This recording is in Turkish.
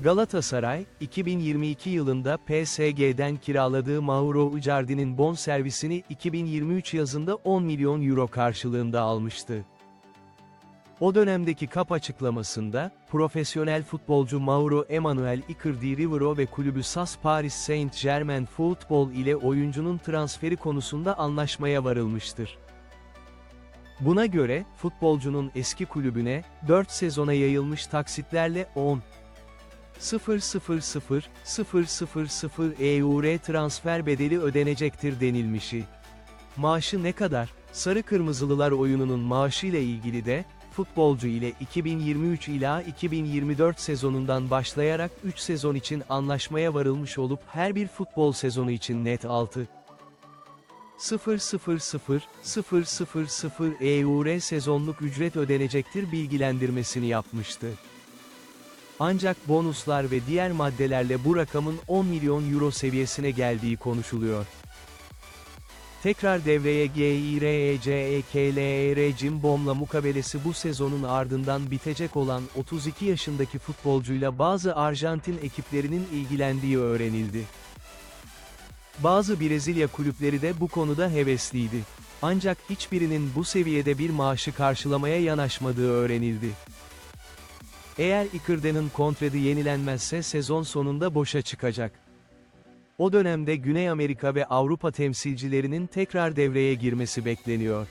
Galatasaray, 2022 yılında PSG'den kiraladığı Mauro Icardi'nin bonservisini 2023 yazında 10 milyon euro karşılığında almıştı. O dönemdeki kap açıklamasında, profesyonel futbolcu Mauro Emanuel Icardi Rivero ve kulübü SAS Paris Saint-Germain Football ile oyuncunun transferi konusunda anlaşmaya varılmıştır. Buna göre, futbolcunun eski kulübüne, 4 sezona yayılmış taksitlerle 10 000 EUR transfer bedeli ödenecektir denilmişi. Maaşı ne kadar? Sarı Kırmızılılar oyununun maaşıyla ilgili de, futbolcu ile 2023 ila 2024 sezonundan başlayarak 3 sezon için anlaşmaya varılmış olup her bir futbol sezonu için net 6 000 EUR sezonluk ücret ödenecektir bilgilendirmesini yapmıştı. Ancak bonuslar ve diğer maddelerle bu rakamın 10 milyon euro seviyesine geldiği konuşuluyor. Tekrar devreye E GİRECEKLER Cimbom'la mukabelesi bu sezonun ardından bitecek olan 32 yaşındaki futbolcuyla bazı Arjantin ekiplerinin ilgilendiği öğrenildi. Bazı Brezilya kulüpleri de bu konuda hevesliydi. Ancak hiçbirinin bu seviyede bir maaşı karşılamaya yanaşmadığı öğrenildi. Eğer Icardi'nin kontratı yenilenmezse sezon sonunda boşa çıkacak. O dönemde Güney Amerika ve Avrupa temsilcilerinin tekrar devreye girmesi bekleniyor.